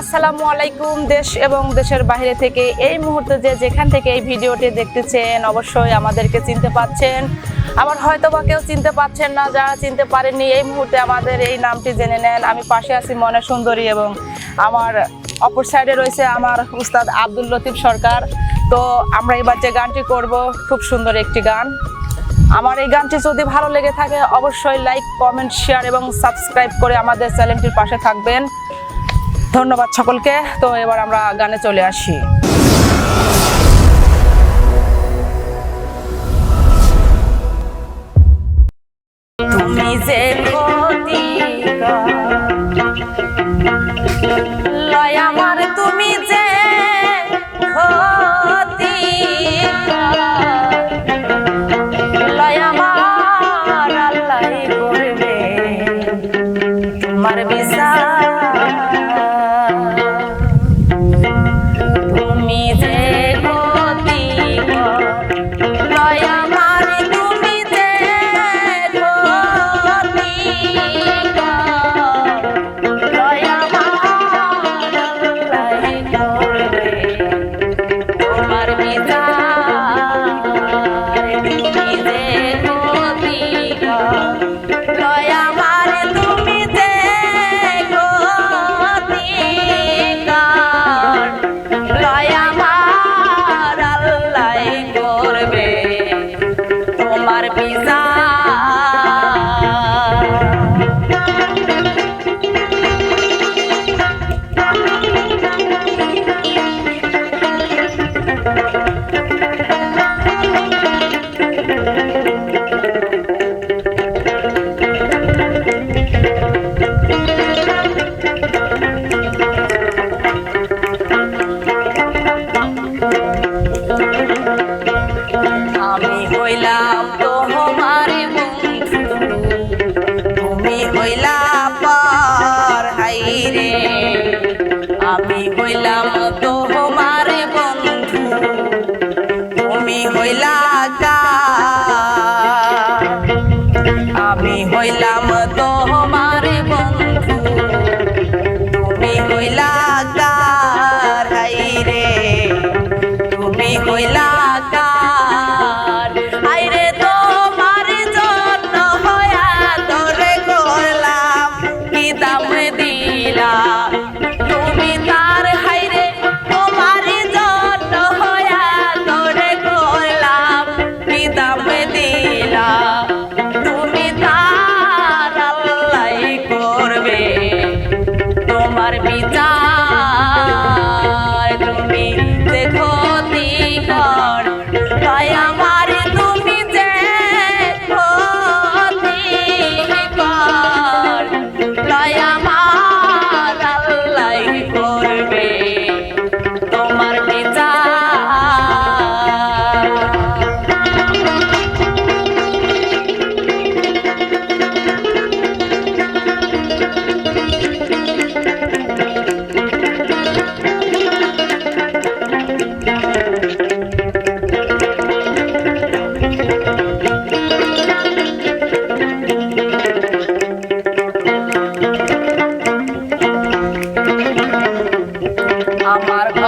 আসসালামু আলাইকুম, দেশ এবং দেশের বাইরে থেকে এই মুহূর্তে যে যেখান থেকে এই ভিডিওটি দেখতেছেন, অবশ্যই আমাদেরকে চিনতে পাচ্ছেন। আবার হয়তো বা কেউ চিনতে পাচ্ছেন না, যারা চিনতে পারেননি, এই মুহূর্তে আমাদের এই নামটি জেনে নেন। আমি পাশে আছি মনে সুন্দরী এবং আমার অপর সাইডে রয়েছে আমার উস্তাদ আব্দুল লতিফ সরকার। তো আমরা এবার যে গানটি করব, খুব সুন্দর একটি গান। আমার এই গানটি যদি ভালো লেগে থাকে, অবশ্যই লাইক কমেন্ট শেয়ার এবং সাবস্ক্রাইব করে আমাদের চ্যানেলটির পাশে থাকবেন। ধন্যবাদ সকলকে। তো এবার আমরা গানে চলে আসি। লয় তুমি যে তোমার বিচার আমি হইলাম তোমার তুমি হইলা হাইরে আমি হইলাম তোমার বন্ধু। তুমি হইলা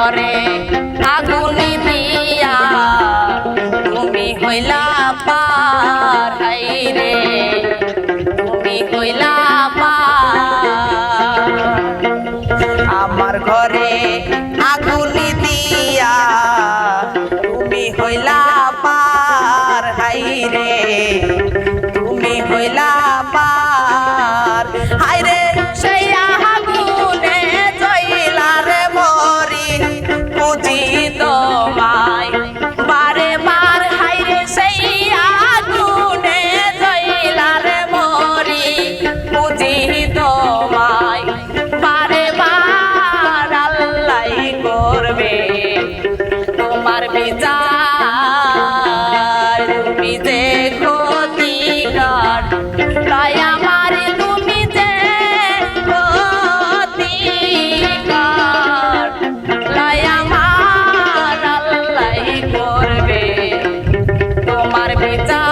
ঘরে আগুনি দিয়া তুমি হইলা পার হাইরে তুমি হইলা আমার ঘরে আগুনি দিয়া তুমি হইলা পার হাইরে তুমি হইলা 알겠죠?